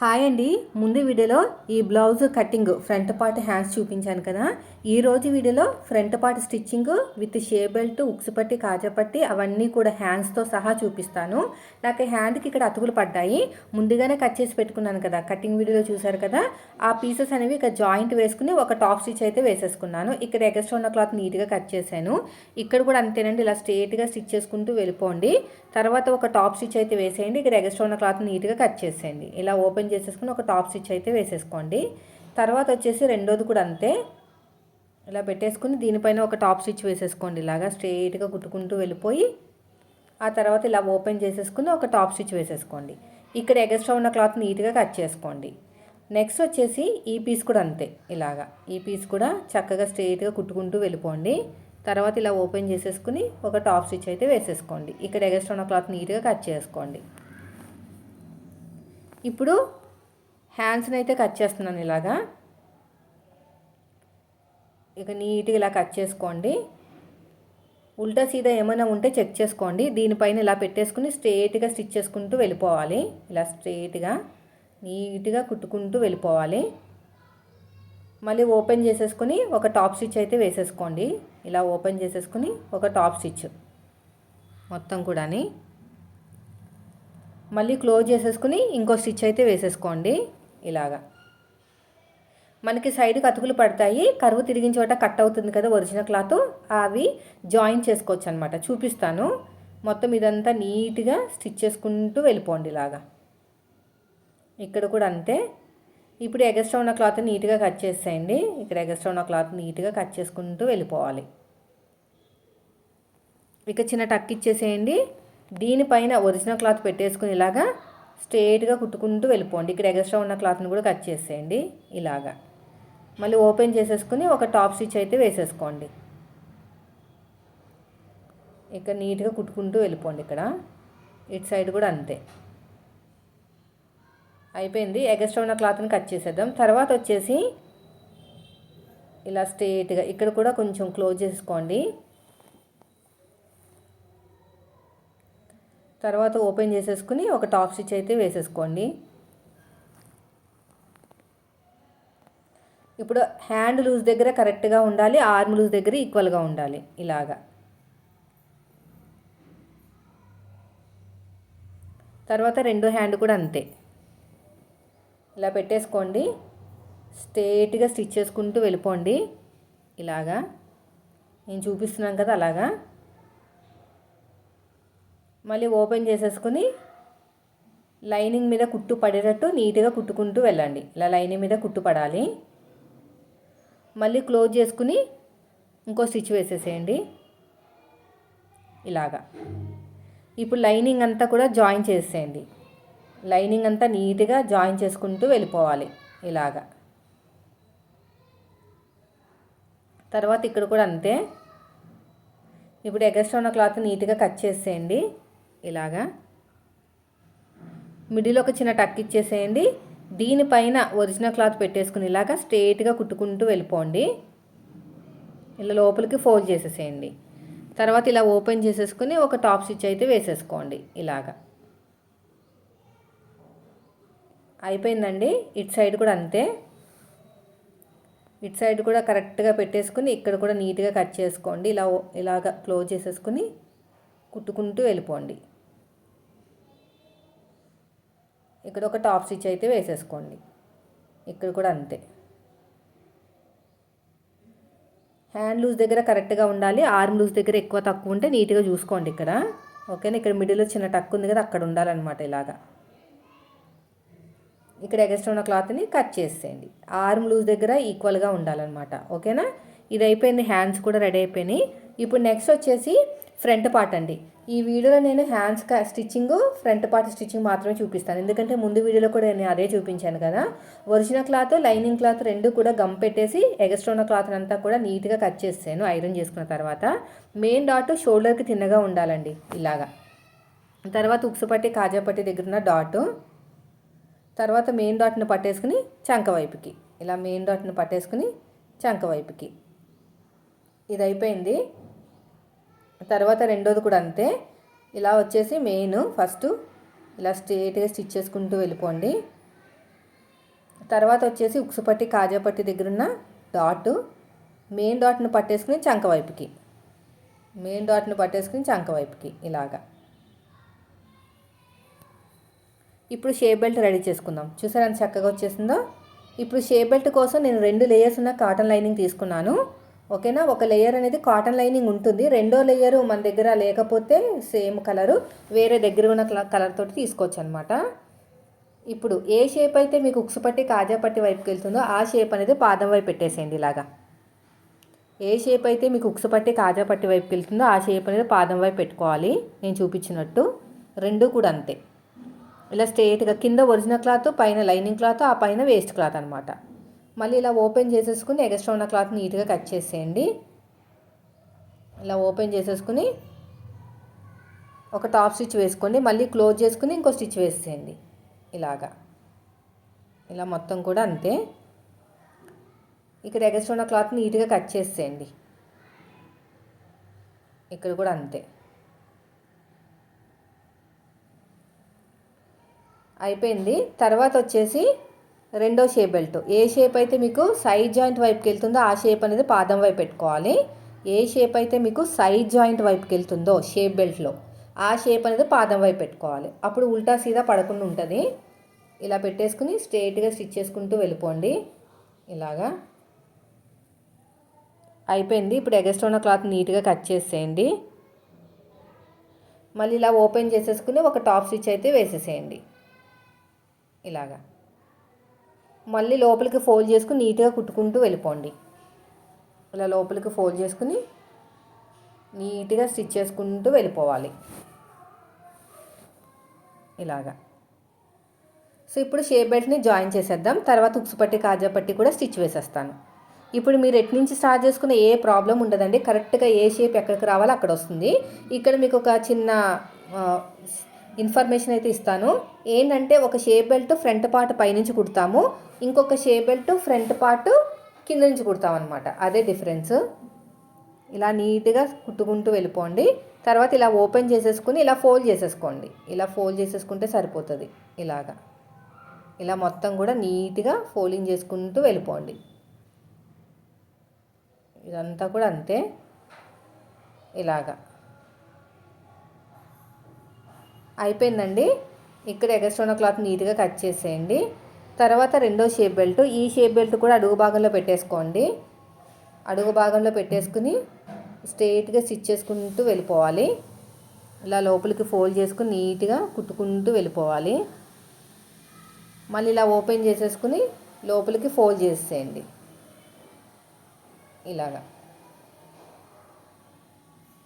Hi అండి. ముందు వీడియోలో ఈ blouse cutting front part hands చూపించాను కదా. ఈ రోజు వీడియోలో front part stitching with shape belt hooks పట్టి కాజా పట్టి అవన్నీ కూడా హ్యాండ్స్తో సహా చూపిస్తాను. నాకు హ్యాండ్కి ఇక్కడ అతుకులు పడ్డాయి. ముందుగానే కట్ చేసి పెట్టుకున్నాను కదా. కటింగ్ వీడియోలో చూసారు కదా. ఆ పీసెస్ అనేవి ఇక్కడ జాయింట్ వేసుకుని ఒక టాప్ స్టిచ్ అయితే వేసేసుకున్నాను. ఇక్కడ ఎగస్ట్రా ఉన్న క్లాత్ నీట్గా కట్ చేశాను. ఇక్కడ కూడా అంతేనండి. ఇలా స్ట్రేట్గా స్టిచ్ చేసుకుంటూ వెళ్ళిపోండి. తర్వాత ఒక టాప్ స్టిచ్ అయితే వేసేయండి. ఇక్కడ ఎగస్ట్రా ఉన్న క్లాత్ నీట్గా కట్ చేసేయండి. ఇలా ఓపెన్ చేసేసుకుని ఒక టాప్ స్టిచ్ అయితే వేసేసుకోండి. తర్వాత వచ్చేసి రెండోది కూడా అంతే. ఇలా పెట్టేసుకుని దీనిపైన ఒక టాప్ స్టిచ్ వేసేసుకోండి. ఇలాగా స్ట్రెయిట్గా కుట్టుకుంటూ వెళ్ళిపోయి ఆ తర్వాత ఇలా ఓపెన్ చేసేసుకుని ఒక టాప్ స్టిచ్ వేసేసుకోండి. ఇక్కడ ఎగస్ట్రా ఉన్న క్లాత్ నీట్గా కట్ చేసుకోండి. నెక్స్ట్ వచ్చేసి ఈ పీస్ కూడా అంతే. ఇలాగా ఈ పీస్ కూడా చక్కగా స్ట్రెయిట్గా కుట్టుకుంటూ వెళ్ళిపోండి. తర్వాత ఇలా ఓపెన్ చేసేసుకుని ఒక టాప్ స్టిచ్ అయితే వేసేసుకోండి. ఇక్కడ ఎగస్ట్రా ఉన్న క్లాత్ నీట్గా కట్ చేసుకోండి. ఇప్పుడు హ్యాండ్స్ని అయితే కట్ చేస్తున్నాను ఇలాగా. ఇక నీట్గా ఇలా కట్ చేసుకోండి. ఉల్టా సీదా ఏమైనా ఉంటే చెక్ చేసుకోండి. దీనిపైన ఇలా పెట్టేసుకుని స్ట్రేట్గా స్టిచ్ చేసుకుంటూ వెళ్ళిపోవాలి. ఇలా స్ట్రేట్గా నీట్గా కుట్టుకుంటూ వెళ్ళిపోవాలి. మళ్ళీ ఓపెన్ చేసేసుకుని ఒక టాప్ స్టిచ్ అయితే వేసేసుకోండి. ఇలా ఓపెన్ చేసేసుకుని ఒక టాప్ స్టిచ్ మొత్తం కూడాని. మళ్ళీ క్లోజ్ చేసేసుకుని ఇంకో స్టిచ్ అయితే వేసేసుకోండి. ఇలాగా. మనకి సైడ్కి అతుకులు పడతాయి కరువు తిరిగిన చోట కట్ అవుతుంది కదా ఒరిజినల్ క్లాత్ అవి జాయిన్ చేసుకోవచ్చు అనమాట చూపిస్తాను. మొత్తం ఇదంతా నీట్గా స్టిచ్ చేసుకుంటూ వెళ్ళిపోండి ఇలాగా. ఇక్కడ కూడా అంతే. ఇప్పుడు ఎగస్ట్రా ఉన్న క్లాత్ నీట్గా కట్ చేసేయండి. ఇక్కడ ఎగస్ట్రా ఉన్న క్లాత్ నీట్గా కట్ చేసుకుంటూ వెళ్ళిపోవాలి. ఇక చిన్న టక్ ఇచ్చేసేయండి. దీనిపైన ఒరిజినల్ క్లాత్ పెట్టేసుకుని ఇలాగా స్ట్రేట్గా కుట్టుకుంటూ వెళ్ళిపోండి. ఇక్కడ ఎగస్ట్రా ఉన్న క్లాత్ని కూడా కట్ చేసేయండి. ఇలాగా. మళ్ళీ ఓపెన్ చేసేసుకుని ఒక టాప్ స్టిచ్ అయితే వేసేసుకోండి. ఇక్కడ నీట్గా కుట్టుకుంటూ వెళ్ళిపోండి ఇక్కడ. ఇటు సైడ్ కూడా అంతే. అయిపోయింది. ఎగస్ట్రా ఉన్న క్లాత్ని కట్ చేసేద్దాం. తర్వాత వచ్చేసి ఇలా స్ట్రేట్గా ఇక్కడ కూడా కొంచెం క్లోజ్ చేసుకోండి. తర్వాత ఓపెన్ చేసేసుకుని ఒక టాప్ స్టిచ్ అయితే వేసేసుకోండి. ఇప్పుడు హ్యాండ్ లూజ్ దగ్గర కరెక్ట్గా ఉండాలి ఆర్మ్ లూజ్ దగ్గర ఈక్వల్గా ఉండాలి ఇలాగా. తర్వాత రెండో హ్యాండ్ కూడా అంతే. ఇలా పెట్టేసుకోండి. స్ట్రేట్గా స్టిచ్ చేసుకుంటూ వెళ్ళిపోండి. ఇలాగా. నేను చూపిస్తున్నాను కదా అలాగా. మళ్ళీ ఓపెన్ చేసేసుకుని లైనింగ్ మీద కుట్టు పడేటట్టు నీట్గా కుట్టుకుంటూ వెళ్ళండి. ఇలా లైనింగ్ మీద కుట్టు పడాలి. మళ్ళీ క్లోజ్ చేసుకుని ఇంకో స్టిచ్ వేసేసేయండి. ఇలాగా. ఇప్పుడు లైనింగ్ అంతా కూడా జాయిన్ చేసేయండి. లైనింగ్ అంతా నీట్గా జాయిన్ చేసుకుంటూ వెళ్ళిపోవాలి. ఇలాగా. తర్వాత ఇక్కడ కూడా అంతే. ఇప్పుడు ఎగస్ట్రా ఉన్న క్లాత్ నీట్గా కట్ చేసేయండి. ఇలాగా. మిడిల్ ఒక చిన్న టక్ ఇచ్చేసేయండి. దీనిపైన ఒరిజినల్ క్లాత్ పెట్టేసుకుని ఇలాగా స్ట్రేట్గా కుట్టుకుంటూ వెళ్ళిపోండి. ఇలా లోపలికి ఫోల్డ్ చేసేసేయండి. తర్వాత ఇలా ఓపెన్ చేసేసుకుని ఒక టాప్ స్టిచ్ అయితే వేసేసుకోండి ఇలాగా. అయిపోయిందండి. ఇటు సైడ్ కూడా అంతే. ఇటు సైడ్ కూడా కరెక్ట్గా పెట్టేసుకుని ఇక్కడ కూడా నీట్గా కట్ చేసుకోండి. ఇలా ఇలాగ క్లోజ్ చేసేసుకుని కుట్టుకుంటూ వెళ్ళిపోండి. ఇక్కడ ఒక టాప్ స్టిచ్ అయితే వేసేసుకోండి. ఇక్కడ కూడా అంతే. హ్యాండ్ లూజ్ దగ్గర కరెక్ట్గా ఉండాలి. ఆర్మ్ లూజ్ దగ్గర ఎక్కువ తక్కువ ఉంటే నీట్గా చూసుకోండి ఇక్కడ. ఓకేనా? ఇక్కడ మిడిల్లో చిన్న టక్ ఉంది కదా అక్కడ ఉండాలన్నమాట ఇలాగా. ఇక్కడ ఎగస్ట్రా ఉన్న క్లాత్ని కట్ చేసేయండి. ఆర్మ్ లూజ్ దగ్గర ఈక్వల్గా ఉండాలన్నమాట. ఓకేనా? ఇది అయిపోయింది హ్యాండ్స్ కూడా రెడీ అయిపోయినాయి. ఇప్పుడు నెక్స్ట్ వచ్చేసి ఫ్రంట్ పార్ట్ అండి. ఈ వీడియోలో నేను hands stitching front part stitching మాత్రమే చూపిస్తాను. ఎందుకంటే ముందు వీడియోలో కూడా నేను అదే చూపించాను కదా. ఒరిజినల్ క్లాత్ లైనింగ్ క్లాత్ రెండు కూడా గమ్ పెట్టేసి ఎగస్ట్రా ఉన్న క్లాత్ అంతా కూడా నీట్గా కట్ చేసాను ఐరన్ చేసుకున్న తర్వాత. మెయిన్ డాట్ షోల్డర్కి తిన్నగా ఉండాలండి ఇలాగా. తర్వాత ఉక్సుపట్టి కాజాపట్టి దగ్గర ఉన్న డాట్ తర్వాత మెయిన్ డాట్ని పట్టేసుకుని చంక వైపుకి. ఇలా మెయిన్ డాట్ని పట్టేసుకుని చంక వైపుకి. ఇది అయిపోయింది. తర్వాత రెండోది కూడా అంతే. ఇలా వచ్చేసి మెయిన్ ఫస్ట్ ఇలా స్ట్రేట్గా స్టిచ్ చేసుకుంటూ వెళ్ళిపోండి. తర్వాత వచ్చేసి ఉక్సుపట్టి కాజాపట్టి దగ్గర ఉన్న డాట్ మెయిన్ డాట్ను పట్టేసుకుని చంక వైపుకి. మెయిన్ డాట్ను పట్టేసుకుని చంక వైపుకి ఇలాగా. ఇప్పుడు షేప్ బెల్ట్ రెడీ చేసుకుందాం. చూసారా ఎంత చక్కగా వచ్చేసిందో? ఇప్పుడు షేప్ బెల్ట్ కోసం నేను రెండు లేయర్స్ ఉన్న కాటన్ లైనింగ్ తీసుకున్నాను. ఓకేనా? ఒక లేయర్ అనేది కాటన్ లైనింగ్ ఉంటుంది. రెండో లేయర్ మన దగ్గర లేకపోతే సేమ్ కలరు వేరే దగ్గర ఉన్న కలర్ తోటి తీసుకోవచ్చు అనమాట ఇప్పుడు ఏ షేప్ అయితే మీకు ఉక్సు పట్టి కాజా పట్టి వైపుకి వెళ్తుందో ఆ షేప్ అనేది పాదం వైపు పెట్టేసేయండి ఇలాగా. ఏ షేప్ అయితే మీకు ఉక్సు పట్టి కాజా పట్టి వైపుకి వెళ్తుందో ఆ షేప్ అనేది పాదం వైపు పెట్టుకోవాలి. నేను చూపించినట్టు. రెండు కూడా అంతే. ఇలా స్ట్రేట్గా కింద ఒరిజినల్ క్లాత్ పైన లైనింగ్ క్లాత్ ఆ పైన వేస్ట్ క్లాత్ అనమాట మళ్ళీ ఇలా ఓపెన్ చేసేసుకుని ఎక్స్ట్రా ఉన్న క్లాత్ నీట్గా కట్ చేసేయండి. ఇలా ఓపెన్ చేసేసుకుని ఒక టాప్ స్టిచ్ వేసుకోండి. మళ్ళీ క్లోజ్ చేసుకుని ఇంకో స్టిచ్ వేసేయండి. ఇలాగా. ఇలా మొత్తం కూడా అంతే. ఇక్కడ ఎగస్ట్రా ఉన్న క్లాత్ నీట్గా కట్ చేసేయండి. ఇక్కడ కూడా అంతే. అయిపోయింది. తర్వాత వచ్చేసి రెండో షేప్ బెల్ట్. ఏ షేప్ అయితే మీకు సైడ్ జాయింట్ వైపుకి వెళ్తుందో ఆ షేప్ అనేది పాదం వైపు పెట్టుకోవాలి. ఏ షేప్ అయితే మీకు సైడ్ జాయింట్ వైపుకి వెళ్తుందో షేప్ బెల్ట్లో ఆ షేప్ అనేది పాదం వైపు పెట్టుకోవాలి. అప్పుడు ఉల్టా సీదా పడకుండా ఉంటుంది. ఇలా పెట్టేసుకుని స్ట్రైట్గా స్టిచ్ చేసుకుంటూ వెళ్ళిపోండి. ఇలాగా అయిపోయింది. ఇప్పుడు ఎగస్ట్రోన క్లాత్ నీట్గా కట్ చేసేయండి. మళ్ళీ ఇలా ఓపెన్ చేసేసుకుని ఒక టాప్ స్టిచ్ అయితే వేసేసేయండి. ఇలాగా. మళ్ళీ లోపలికి ఫోల్డ్ చేసుకుని నీట్గా కుట్టుకుంటూ వెళ్ళిపోండి. ఇలా లోపలికి ఫోల్డ్ చేసుకుని నీట్గా స్టిచ్ చేసుకుంటూ వెళ్ళిపోవాలి. ఇలాగా. సో ఇప్పుడు షేప్ బెల్ట్ని జాయిన్ చేసేద్దాం. తర్వాత ఉక్సు పట్టి కాజా పట్టి కూడా స్టిచ్ వేసేస్తాను. ఇప్పుడు మీరు ఎటు నుంచి స్టార్ట్ చేసుకున్న ఏ ప్రాబ్లం ఉండదండి. కరెక్ట్గా ఏ షేప్ ఎక్కడికి రావాలో అక్కడ వస్తుంది. ఇక్కడ మీకు ఒక చిన్న ఇన్ఫర్మేషన్ అయితే ఇస్తాను. ఏంటంటే ఒక షేప్ బెల్ట్ ఫ్రంట్ పార్ట్ పైనుంచి కుడతాము. ఇంకొక షేప్ బెల్ట్ ఫ్రంట్ పార్ట్ కింద నుంచి కుడతాం అనమాట అదే డిఫరెన్స్. ఇలా నీట్గా కుట్టుకుంటూ వెళ్ళిపోండి. తర్వాత ఇలా ఓపెన్ చేసేసుకుని ఇలా ఫోల్డ్ చేసేసుకోండి. ఇలా ఫోల్డ్ చేసేసుకుంటే సరిపోతుంది. ఇలాగా. ఇలా మొత్తం కూడా నీట్గా ఫోల్డింగ్ చేసుకుంటూ వెళ్ళిపోండి. ఇదంతా కూడా అంతే. ఇలాగా. అయిపోయిందండి. ఇక్కడ ఎగస్ట్రోన క్లాత్ నీట్గా కట్ చేసేయండి. తర్వాత రెండో షేప్ బెల్ట్ ఈ షేప్ బెల్ట్ కూడా అడుగు భాగంలో పెట్టేసుకోండి. అడుగు భాగంలో పెట్టేసుకుని స్ట్రైట్గా స్టిచ్ చేసుకుంటూ వెళ్ళిపోవాలి. ఇలా లోపలికి ఫోల్డ్ చేసుకుని నీట్గా కుట్టుకుంటూ వెళ్ళిపోవాలి. మళ్ళీ ఇలా ఓపెన్ చేసేసుకుని లోపలికి ఫోల్డ్ చేసేయండి. ఇలాగా.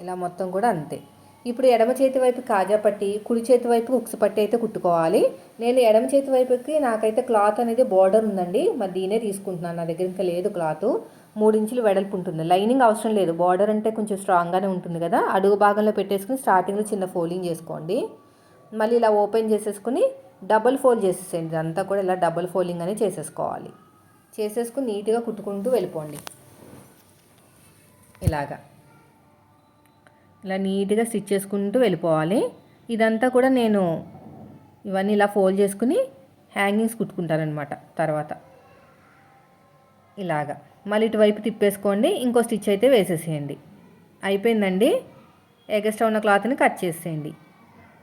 ఇలా మొత్తం కూడా అంతే. ఇప్పుడు ఎడమ చేతి వైపు కాజా పట్టి కుడి చేతి వైపు ఉక్సు పట్టి అయితే కుట్టుకోవాలి. నేను ఎడమ చేతి వైపుకి నాకైతే క్లాత్ అనేది బార్డర్ ఉందండి. మరి దీనే తీసుకుంటున్నాను. నా దగ్గర ఇంకా లేదు క్లాత్. మూడించులు వెడల్పు ఉంటుంది. లైనింగ్ అవసరం లేదు. బార్డర్ అంటే కొంచెం స్ట్రాంగ్గానే ఉంటుంది కదా. అడుగు భాగంలో పెట్టేసుకుని స్టార్టింగ్లో చిన్న ఫోల్డింగ్ చేసుకోండి. మళ్ళీ ఇలా ఓపెన్ చేసేసుకుని డబుల్ ఫోల్డ్ చేసేసేయండి. అంతా కూడా ఇలా డబుల్ ఫోల్డింగ్ అనేది చేసేసుకోవాలి. చేసేసుకుని నీట్గా కుట్టుకుంటూ వెళ్ళిపోండి. ఇలాగా. ఇలా నీట్గా స్టిచ్ చేసుకుంటూ వెళ్ళిపోవాలి. ఇదంతా కూడా నేను ఇవన్నీ ఇలా ఫోల్డ్ చేసుకుని హ్యాంగింగ్స్ కుట్టుకుంటానమాట తర్వాత. ఇలాగా. మళ్ళీ ఇటువైపు తిప్పేసుకోండి. ఇంకో స్టిచ్ అయితే వేసేసేయండి. అయిపోయిందండి. ఎగస్ట్రా ఉన్న క్లాత్ని కట్ చేసేయండి.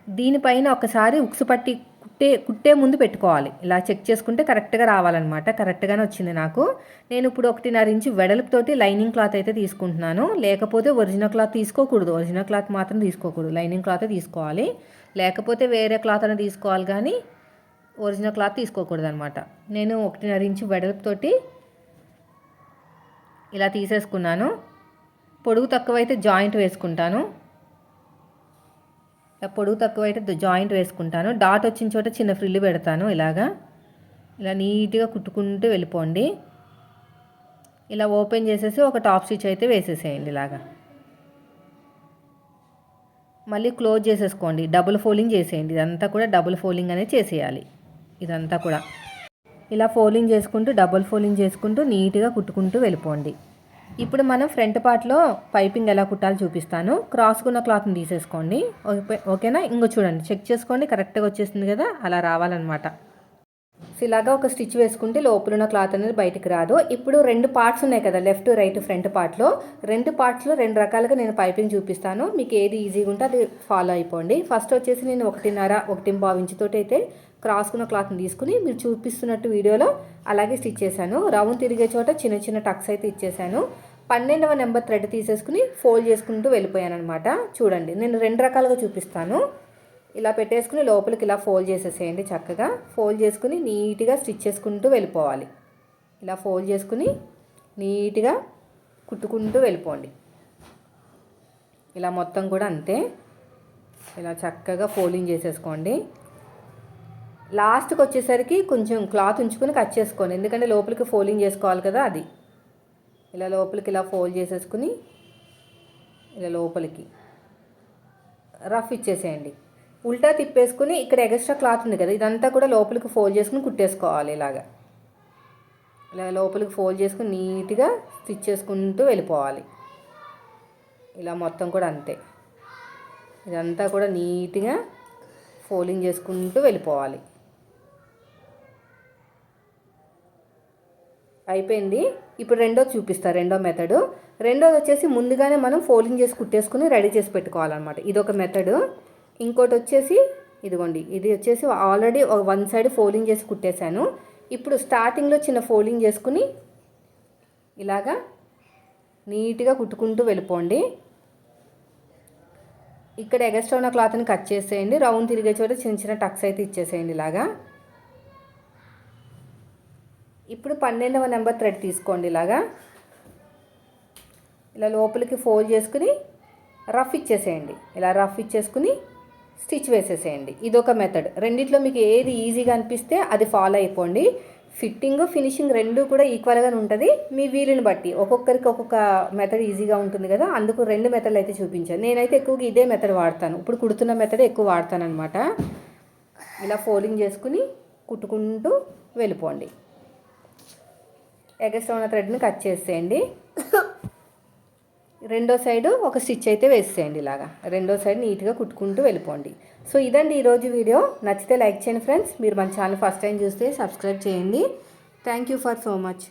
దీనిపైన ఒకసారి ఉక్సు పట్టి కుట్టే కుట్టే ముందు పెట్టుకోవాలి. ఇలా చెక్ చేసుకుంటే కరెక్ట్గా రావాలన్నమాట. కరెక్ట్గానే వచ్చింది నాకు. నేను ఇప్పుడు ఒకటిన్నర ఇంచు వెడల్పుతోటి లైనింగ్ క్లాత్ అయితే తీసుకుంటున్నాను. లేకపోతే ఒరిజినల్ క్లాత్ తీసుకోకూడదు. ఒరిజినల్ క్లాత్ మాత్రం తీసుకోకూడదు. లైనింగ్ క్లాత్ తీసుకోవాలి. లేకపోతే వేరే క్లాత్ అని తీసుకోవాలి కానీ ఒరిజినల్ క్లాత్ తీసుకోకూడదు అనమాట నేను ఒకటిన్నర ఇంచు వెడల్పుతోటి ఇలా తీసేసుకున్నాను. పొడుగు తక్కువైతే జాయింట్ వేసుకుంటాను. పొడుగు తక్కువ అయితే జాయింట్ వేసుకుంటాను. డాట్ వచ్చిన చోట చిన్న ఫ్రిల్లు పెడతాను ఇలాగా. ఇలా నీట్గా కుట్టుకుంటూ వెళ్ళిపోండి. ఇలా ఓపెన్ చేసేసి ఒక టాప్ స్టిచ్ అయితే వేసేసేయండి ఇలాగా. మళ్ళీ క్లోజ్ చేసేసుకోండి. డబుల్ ఫోల్డింగ్ చేసేయండి. ఇదంతా కూడా డబుల్ ఫోల్డింగ్ అనేది చేసేయాలి. ఇదంతా కూడా. ఇలా ఫోల్డింగ్ చేసుకుంటూ డబుల్ ఫోల్డింగ్ చేసుకుంటూ నీట్గా కుట్టుకుంటూ వెళ్ళిపోండి. ఇప్పుడు మనం ఫ్రంట్ పార్ట్లో పైపింగ్ ఎలా కుట్టాలో చూపిస్తాను. క్రాస్కున్న క్లాత్ని తీసేసుకోండి. ఓకేనా? ఇంకో చూడండి. చెక్ చేసుకోండి. కరెక్ట్గా వచ్చేసింది కదా? అలా రావాలన్నమాట. సో ఇలాగా ఒక స్టిచ్ వేసుకుంటే లోపల ఉన్న క్లాత్ అనేది బయటికి రాదు. ఇప్పుడు రెండు పార్ట్స్ ఉన్నాయి కదా లెఫ్ట్ రైట్ ఫ్రంట్ పార్ట్లో. రెండు పార్ట్స్లో రెండు రకాలుగా నేను పైపింగ్ చూపిస్తాను. మీకు ఏది ఈజీగా ఉంటే అది ఫాలో అయిపోండి. ఫస్ట్ వచ్చేసి నేను ఒకటిన్నర ఒకటి ఇంచుతోటి అయితే క్రాస్కున్న క్లాత్ని తీసుకుని మీరు చూపిస్తున్నట్టు వీడియోలో అలాగే స్టిచ్ చేశాను. రౌండ్ తిరిగే చోట చిన్న చిన్న టక్స్ అయితే ఇచ్చేసాను పన్నెండవ నెంబర్ థ్రెడ్ తీసేసుకుని ఫోల్డ్ చేసుకుంటూ వెళ్ళిపోయాను అనమాట చూడండి నేను రెండు రకాలుగా చూపిస్తాను. ఇలా పెట్టేసుకుని లోపలికి ఇలా ఫోల్డ్ చేసేసేయండి చక్కగా. ఫోల్డ్ చేసుకుని నీట్గా స్టిచ్ చేసుకుంటూ వెళ్ళిపోవాలి. ఇలా ఫోల్డ్ చేసుకుని నీట్గా కుట్టుకుంటూ వెళ్ళిపోండి. ఇలా మొత్తం కూడా అంతే. ఇలా చక్కగా ఫోల్డింగ్ చేసేసుకోండి. లాస్ట్కి వచ్చేసరికి కొంచెం క్లాత్ ఉంచుకొని కట్ చేసుకోండి. ఎందుకంటే లోపలికి ఫోల్డింగ్ చేసుకోవాలి కదా అది. ఇలా లోపలికి ఇలా ఫోల్డ్ చేసేసుకుని ఇలా లోపలికి. రఫ్ ఇచ్చేసేయండి. ఉల్టా తిప్పేసుకుని ఇక్కడ ఎక్స్ట్రా క్లాత్ ఉంది కదా ఇదంతా కూడా లోపలికి ఫోల్డ్ చేసుకుని కుట్టేసుకోవాలి ఇలాగా. ఇలా లోపలికి ఫోల్డ్ చేసుకుని నీట్గా స్టిచ్ చేసుకుంటూ వెళ్ళిపోవాలి. ఇలా మొత్తం కూడా అంతే. ఇదంతా కూడా నీట్గా ఫోల్డింగ్ చేసుకుంటూ వెళ్ళిపోవాలి. అయిపోయింది? ఇప్పుడు రెండో చూపిస్తా రెండో మెథడు రెండోది వచ్చేసి ముందుగానే మనం ఫోల్డింగ్ చేసి కుట్టేసుకుని రెడీ చేసి పెట్టుకోవాలన్నమాట. ఇది ఒక మెథడు ఇంకోటి వచ్చేసి ఇదిగోండి ఇది వచ్చేసి ఆల్రెడీ వన్ సైడ్ ఫోల్డింగ్ చేసి కుట్టేశాను. ఇప్పుడు స్టార్టింగ్లో చిన్న ఫోల్డింగ్ చేసుకుని ఇలాగా నీట్గా కుట్టుకుంటూ వెళ్ళిపోండి. ఇక్కడ ఎగస్ట్రా ఉన్న క్లాత్ని కట్ చేసేయండి. రౌండ్ తిరిగే చోట చిన్న చిన్న టక్స్ అయితే ఇచ్చేసేయండి ఇలాగా. ఇప్పుడు పన్నెండవ నెంబర్ థ్రెడ్ తీసుకోండి ఇలాగా. ఇలా లోపలికి ఫోల్డ్ చేసుకుని రఫ్ ఇచ్చేసేయండి. ఇలా రఫ్ ఇచ్చేసుకుని స్టిచ్ వేసేసేయండి. ఇదొక మెథడ్. రెండిట్లో మీకు ఏది ఈజీగా అనిపిస్తే అది ఫాలో అయిపోండి. ఫిట్టింగ్ ఫినిషింగ్ రెండు కూడా ఈక్వల్గానే ఉంటుంది. మీ వీలుని బట్టి. ఒక్కొక్కరికి ఒక్కొక్క మెథడ్ ఈజీగా ఉంటుంది కదా. అందుకు రెండు మెథడ్లు అయితే చూపించాను. నేనైతే ఎక్కువగా ఇదే మెథడ్ వాడతాను. ఇప్పుడు కుడుతున్న మెథడ్ ఎక్కువ వాడతాను అనమాట ఇలా ఫోల్డింగ్ చేసుకుని కుట్టుకుంటూ వెళ్ళిపోండి. ఎగస్ట్రా ఉన్న థ్రెడ్ని కట్ చేసేయండి. రెండో సైడు ఒక స్టిచ్ అయితే వేసేయండి ఇలాగా. రెండో సైడ్ నీట్గా కుట్టుకుంటూ వెళ్ళిపోండి. సో ఇదండి ఈరోజు వీడియో. నచ్చితే లైక్ చేయండి ఫ్రెండ్స్. మీరు మన ఛానల్ ఫస్ట్ టైం చూస్తే సబ్స్క్రైబ్ చేయండి. Thank you for so much